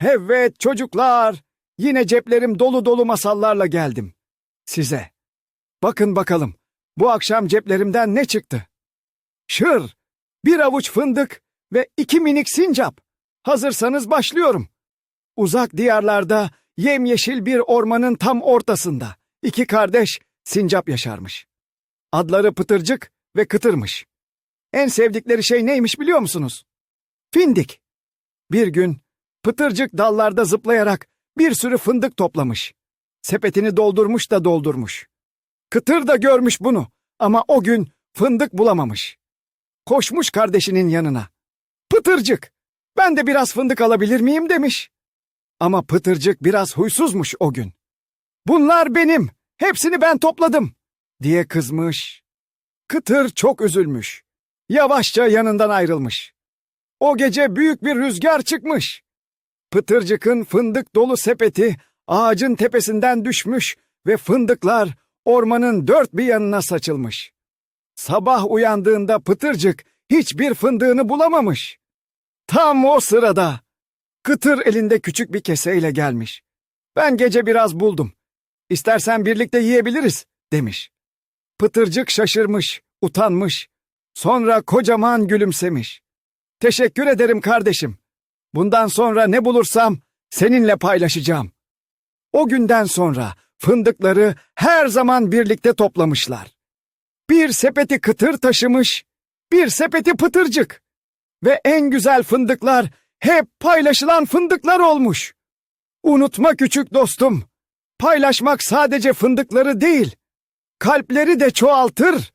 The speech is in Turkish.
Evet çocuklar, yine ceplerim dolu dolu masallarla geldim. Size. Bakın bakalım, bu akşam ceplerimden ne çıktı? Şır, bir avuç fındık ve iki minik sincap. Hazırsanız başlıyorum. Uzak diyarlarda yemyeşil bir ormanın tam ortasında iki kardeş sincap yaşarmış. Adları Pıtırcık ve Kıtırmış. En sevdikleri şey neymiş biliyor musunuz? Findik. Bir gün Pıtırcık dallarda zıplayarak bir sürü fındık toplamış. Sepetini doldurmuş da doldurmuş. Kıtır da görmüş bunu ama o gün fındık bulamamış. Koşmuş kardeşinin yanına. Pıtırcık, ben de biraz fındık alabilir miyim demiş. Ama Pıtırcık biraz huysuzmuş o gün. Bunlar benim, hepsini ben topladım diye kızmış. Kıtır çok üzülmüş. Yavaşça yanından ayrılmış. O gece büyük bir rüzgar çıkmış. Pıtırcık'ın fındık dolu sepeti ağacın tepesinden düşmüş ve fındıklar ormanın dört bir yanına saçılmış. Sabah uyandığında Pıtırcık hiçbir fındığını bulamamış. Tam o sırada Kıtır elinde küçük bir keseyle gelmiş. Ben gece biraz buldum. İstersen birlikte yiyebiliriz demiş. Pıtırcık şaşırmış, utanmış. Sonra kocaman gülümsemiş. Teşekkür ederim kardeşim. Bundan sonra ne bulursam seninle paylaşacağım. O günden sonra fındıkları her zaman birlikte toplamışlar. Bir sepeti kıtır taşımış, bir sepeti pıtırcık. Ve en güzel fındıklar hep paylaşılan fındıklar olmuş. Unutma küçük dostum, paylaşmak sadece fındıkları değil, kalpleri de çoğaltır.